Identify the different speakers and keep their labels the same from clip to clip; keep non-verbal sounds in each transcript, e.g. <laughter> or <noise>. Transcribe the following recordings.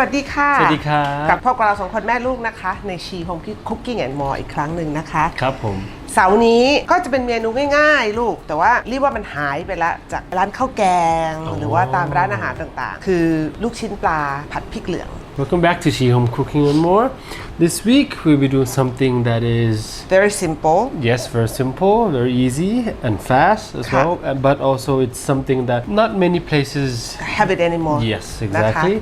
Speaker 1: วัสดีค่ะ
Speaker 2: สวัสดีครับ
Speaker 1: กับพวกเราสองคนแม่ลูกนะคะ ในชีโฮมคุกกิ้งแอนด์มออีกครั้งหนึ่งนะคะ
Speaker 2: ครับผม
Speaker 1: เสาร์นี้ก็จะเป็นเมนูง่ายๆ ลูก แต่ว่าเรียกว่ามันหายไปละจากร้านข้าวแกง
Speaker 2: อ๋อ
Speaker 1: หรือว่าตามร้านอาหารต่างๆ คือลูกชิ้นปลาผัดพริกเหลือง
Speaker 2: Welcome back to She Home Cooking and More. This week we'll be doing something that is
Speaker 1: very simple
Speaker 2: yes, very simple, very easy and fast as
Speaker 1: Huh.
Speaker 2: well, uh, but also it's something that not many places
Speaker 1: have it anymore
Speaker 2: Yes, exactly.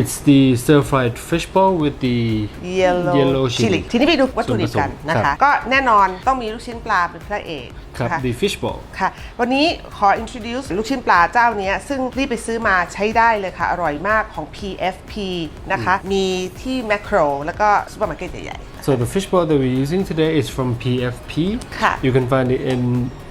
Speaker 2: It's the stir-fried fish ball with the
Speaker 1: yellow,
Speaker 2: yellow
Speaker 1: chili
Speaker 2: chili.
Speaker 1: ทีนี้ไปดูวัตถุดิบกัน
Speaker 2: ส่วนผสม
Speaker 1: นะ
Speaker 2: ครั
Speaker 1: คะ
Speaker 2: บ
Speaker 1: ก็แน่นอนต้องมีลูกชิ้นปลาเป็นพระเอก
Speaker 2: ครับ
Speaker 1: นะคะ
Speaker 2: the fish ball.
Speaker 1: ค่ะ วันนี้ขอ introduce ลูกชิ้นปลาเจ้าเนี้ยซึ่งรีบไปซื้อมาใช้ได้เลยค่ะ อร่อยมากของ PFP นะคะ คะมีที่แมคโครแล้วก็ซูเปอร์มาร์เก็ตใหญ่
Speaker 2: So the fish ball that we're using today is from PFP.
Speaker 1: ค่ะ.
Speaker 2: You can find it in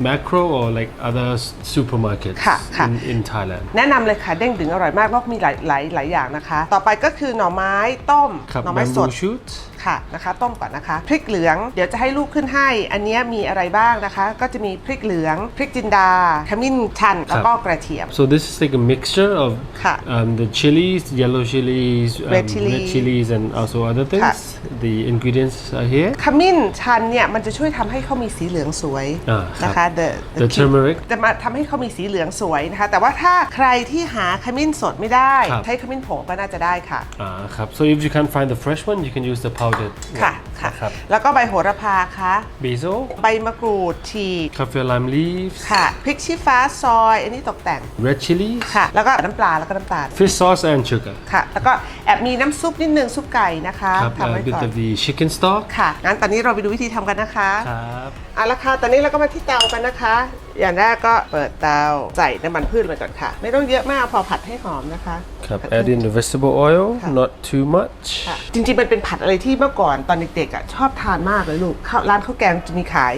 Speaker 2: macro or like other s- supermarkets
Speaker 1: ค่ะค่ะ
Speaker 2: in, in Thailand.
Speaker 1: ๆแนะนำเลยค่ะเด้งดึงอร่อยมากเพราะมีหลายหลายหลายอย่างนะคะ ต่อไปก็คือหน่อไม้ต้ม
Speaker 2: ครับ
Speaker 1: หน่อไม้สด
Speaker 2: bamboo shoot
Speaker 1: ค่ะนะคะ ต้มก่อนนะคะพริกเหลืองเดี๋ยวจะให้ลูกขึ้นให้ อันเนี้ยมีอะไรบ้างนะคะ ก็จะมีพริกเหลืองพริกจินดาขมิ้นชันแล้วก็กระเทียม
Speaker 2: So this is like a mixture of
Speaker 1: ค่ะ
Speaker 2: um, the chilies, yellow chilies, um,
Speaker 1: Red chili.
Speaker 2: chilies, and also other things. The ingredients are here.
Speaker 1: ขมิ้นชันเนี่ยมันจะช่วยทำให้เขามีสีเหลืองสวย
Speaker 2: อ่าครับ
Speaker 1: นะคะ the
Speaker 2: The turmeric
Speaker 1: จะมาทำให้เขามีสีเหลืองสวยนะคะ แต่ว่าถ้าใครที่หาขมิ้นสดไม่ได้
Speaker 2: ครับ
Speaker 1: ใช้ขมิ้นผงก็น่าจะได้ค่ะ
Speaker 2: Ah, krap. So if you can't find the fresh one, you can use the powdered
Speaker 1: ค่ะ
Speaker 2: one.
Speaker 1: ค่ะ
Speaker 2: Krap.
Speaker 1: แล้วก็ใบโหระพาค่ะ
Speaker 2: Basil,
Speaker 1: ใบมะกรูดฉีก
Speaker 2: kaffir lime leaves,
Speaker 1: ค่ะพริกชี้ฟ้าซอย อันนี้ตกแต่ง
Speaker 2: red chilies,
Speaker 1: ค่ะ แล้วก็น้ำปลาแล้วก็น้ำตาล
Speaker 2: fish sauce, and sugar.
Speaker 1: ค่ะ แล้วก็แอบมีน้ำซุปนิดนึงซุปไก่นะคะ
Speaker 2: Krap,
Speaker 1: ทำ
Speaker 2: a
Speaker 1: ไว้
Speaker 2: bit
Speaker 1: ก่อน
Speaker 2: of the chicken stock.
Speaker 1: ค่ะ งั้นตอนนี้เราไปดูวิธีทำกันนะคะ
Speaker 2: Krap.
Speaker 1: เอาละค่ะ ตอนนี้เราก็มาที่เตากันนะคะ อย่างแรกก็เปิดเตาใส่น้ำมันพืชไปก่อนค่ะ ไม่ต้องเยอะมากพอผัดให้หอมนะคะ
Speaker 2: Krap. Add in the vegetable oil, not too much.
Speaker 1: ค่ะจริงๆ มันเป็นผัดอะไรที่เมื่อก่อนตอนเด็กๆอะชอบทานมากเลยลูกข้าวร้านข้าวแกงจะมีขาย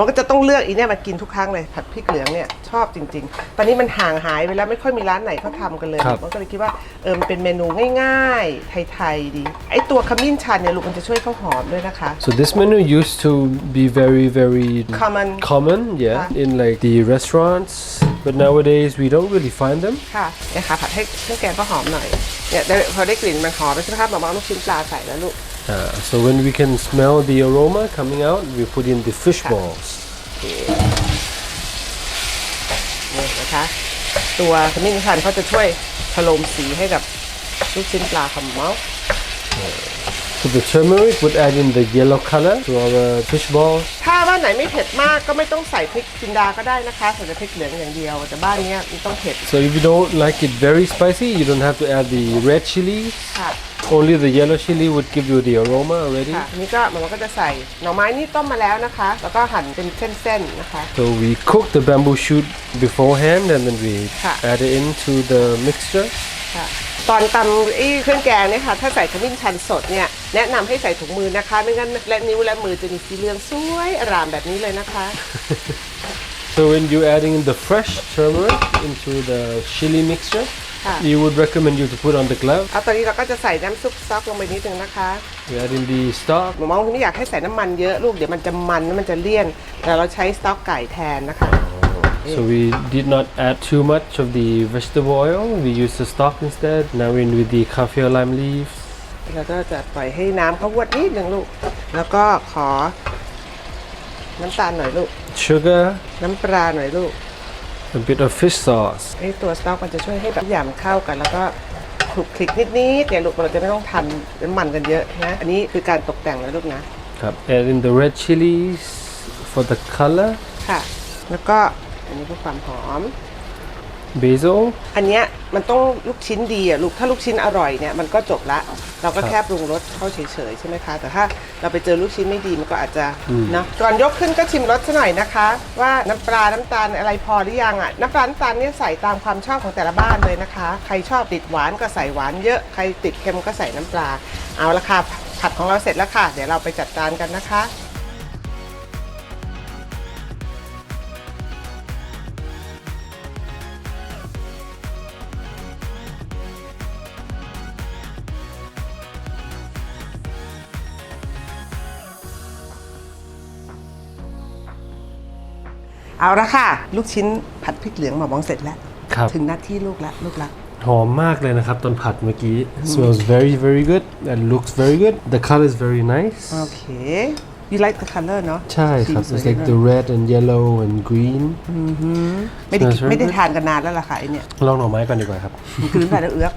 Speaker 1: มันก็จะต้องเลือกอีเนี่ยมากินทุกครั้งเลยผัดพริกเหลืองเนี่ยชอบจริง ๆ ตอนนี้มันห่างหายไปแล้วไม่ค่อยมีร้านไหนเขาทำกันเลย
Speaker 2: ครับ
Speaker 1: มันก็เลยคิดว่าเออมันเป็นเมนูง่าย ๆ ไทยๆดีไอตัวขมิ้นชันเนี่ยลูกมันจะช่วยข้าวหอมด้วยนะคะ
Speaker 2: So this menu used to be very, very
Speaker 1: Common.
Speaker 2: common, yeah,
Speaker 1: Ah.
Speaker 2: in like the restaurants. But nowadays we don't really find them.
Speaker 1: ค่ะเนี่ยค่ะผัดให้เครื่องแกงก็หอมหน่อยเนี่ยได้พอได้กลิ่นมันหอมแล้วใช่ไหมคะหมอมาเอาลูกชิ้นปลาใส่แล้วลูก
Speaker 2: Uh, so when we can smell the aroma coming out, we put in the fish
Speaker 1: Ah.
Speaker 2: balls.
Speaker 1: นี่นะคะ ตัวขมิ้นชันเขาจะช่วยผโลมสีให้กับลูกชิ้นปลาของเมาส์
Speaker 2: So the turmeric would add in the yellow color to our fish balls.
Speaker 1: ถ้าบ้านไหนไม่เผ็ดมากก็ไม่ต้องใส่พริกจินดาก็ได้นะคะใส่แต่พริกเหลืองอย่างเดียว แต่บ้านเนี้ยมันต้องเผ็ด
Speaker 2: So if you don't like it very spicy, you don't have to add the red chili.
Speaker 1: ค่ะ
Speaker 2: Only the yellow chili would give you the aroma already.
Speaker 1: ค่ะอันนี้ก็มันก็จะใส่หน่อไม้นี่ต้มมาแล้วนะคะ แล้วก็หั่นเป็นเส้นๆนะคะ
Speaker 2: So we cook the bamboo shoot beforehand and then we
Speaker 1: Ah.
Speaker 2: add it into the mixture.
Speaker 1: ค่ะตอนตำไอ้เครื่องแกงเนี่ยค่ะ <laughs> ถ้าใส่ขมิ้นชันสดเนี่ยแนะนำให้ใส่ถุงมือนะคะ ไม่งั้นและนิ้วและมือจะมีสีเหลืองสวยอร่ามแบบนี้เลยนะคะ
Speaker 2: So when you're adding in the fresh turmeric into the chili mixture,
Speaker 1: Ah.
Speaker 2: you would recommend you to put on the glove.
Speaker 1: เอาตอนนี้เราก็จะใส่น้ำซุปสต๊อกลงไปนิดนึงนะคะ
Speaker 2: We add in the stock.
Speaker 1: หนูมองไม่อยากให้ใส่น้ำมันเยอะลูกเดี๋ยวมันจะมันแล้วมันจะเลี่ยน แต่เราใช้สต๊อกไก่แทนนะคะ
Speaker 2: So we did not add too much of the vegetable oil. We used the stock instead. Now in with the kaffir lime leaves.
Speaker 1: เราก็จะปล่อยให้น้ำเขาวดนิดนึงลูก แล้วก็ขอน้ำตาลหน่อยลูก
Speaker 2: Sugar,
Speaker 1: น้ำปลาหน่อยลูก
Speaker 2: a bit of fish sauce.
Speaker 1: ไอ้ตัวสต๊อกมันจะช่วยให้แบบทุกอย่างมันเข้ากัน แล้วก็คลุกคลิกนิดๆเนี่ยลูกเราจะไม่ต้องทำน้ำมันกันเยอะนะ อันนี้คือการตกแต่งแล้วลูกนะ
Speaker 2: Yup. Add in the red chilies for the color.
Speaker 1: ค่ะ แล้วก็อันนี้เพื่อความหอม
Speaker 2: Basil.
Speaker 1: อันเนี้ยมันต้องลูกชิ้นดีอะลูกถ้าลูกชิ้นอร่อยเนี่ยมันก็จบละ เราก็
Speaker 2: ครับ
Speaker 1: แค่ปรุงรสเข้าเฉยๆใช่ไหมคะ แต่ถ้าเราไปเจอลูกชิ้นไม่ดีมันก็อาจจะเนาะก่อนยกขึ้นก็ชิมรสซะหน่อยนะคะ ว่าน้ำปลาน้ำตาลอะไรพอหรือยังอะน้ำปลาน้ำตาลเนี่ยใส่ตามความชอบของแต่ละบ้านเลยนะคะ ใครชอบติดหวานก็ใส่หวานเยอะใครติดเค็มก็ใส่น้ำปลา เอาละค่ะผัดของเราเสร็จแล้วค่ะ เดี๋ยวเราไปจัดจานกันนะคะ เอาละค่ะ ลูกชิ้นผัดพริกเหลืองหมอมองเสร็จแล้ว
Speaker 2: ครับ
Speaker 1: ถึงหน้าที่ลูกละลูกละ
Speaker 2: หอมมากเลยนะครับตอนผัดเมื่อกี้ smells very very good and looks very good the color is very nice
Speaker 1: โอเค you like the color เนาะ
Speaker 2: ใช่ครับ
Speaker 1: สีสวย
Speaker 2: it's like
Speaker 1: จัง
Speaker 2: the red and yellow and green
Speaker 1: ไม่ได้
Speaker 2: Smells very
Speaker 1: ไม่ได้
Speaker 2: good
Speaker 1: ทานกันนานแล้วล่ะค่ะไอเนี่ย
Speaker 2: ลองหน่อไม้ก่อนดีกว่าครับ
Speaker 1: กลืนไปแล้วเอื้อก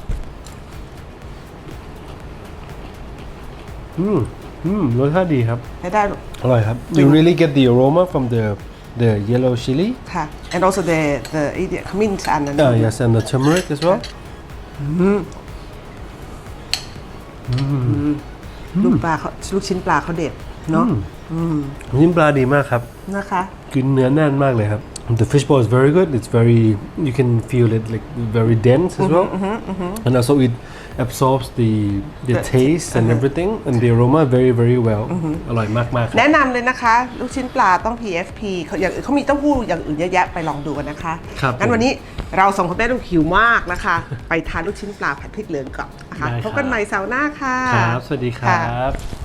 Speaker 2: อืม อืม รสชาติดีครับ
Speaker 1: ให้ได้
Speaker 2: อร่อยครับ you really get the aroma from the the yellow chili
Speaker 1: ค่ะ and also the the ไอเดียขมิ้นชันนั้น
Speaker 2: uh, yes and the turmeric as well
Speaker 1: ลูกปลาเขาลูกชิ้นปลาเขาเด็ดเนาะ
Speaker 2: น้ำปลาดีมากครับ
Speaker 1: นะคะ
Speaker 2: กินเนื้อแน่นมากเลยครับ The fish ball is very good. It's very you can feel it like very dense as well, and also it absorbs the the
Speaker 1: The-
Speaker 2: taste and everything and the aroma very very well. อร่อยมากมากๆครับ
Speaker 1: แนะนำเลยนะคะ ลูกชิ้นปลาต้อง PFP เขาอย่างอื่นเขามีเต้าหู้อย่างอื่นเยอะแยะไปลองดูกันนะคะ
Speaker 2: ครับ
Speaker 1: งั้น
Speaker 2: ผม
Speaker 1: วันนี้เราสองคนแม่ลูกหิวมากนะคะ ไปทานลูกชิ้นปลาผัดพริกเหลืองก่อนนะคะ
Speaker 2: ได้ครับ
Speaker 1: พบกันใหม่เสาร์หน้าค่ะ
Speaker 2: ครับ สวัสดีครั
Speaker 1: ค่ะ
Speaker 2: บ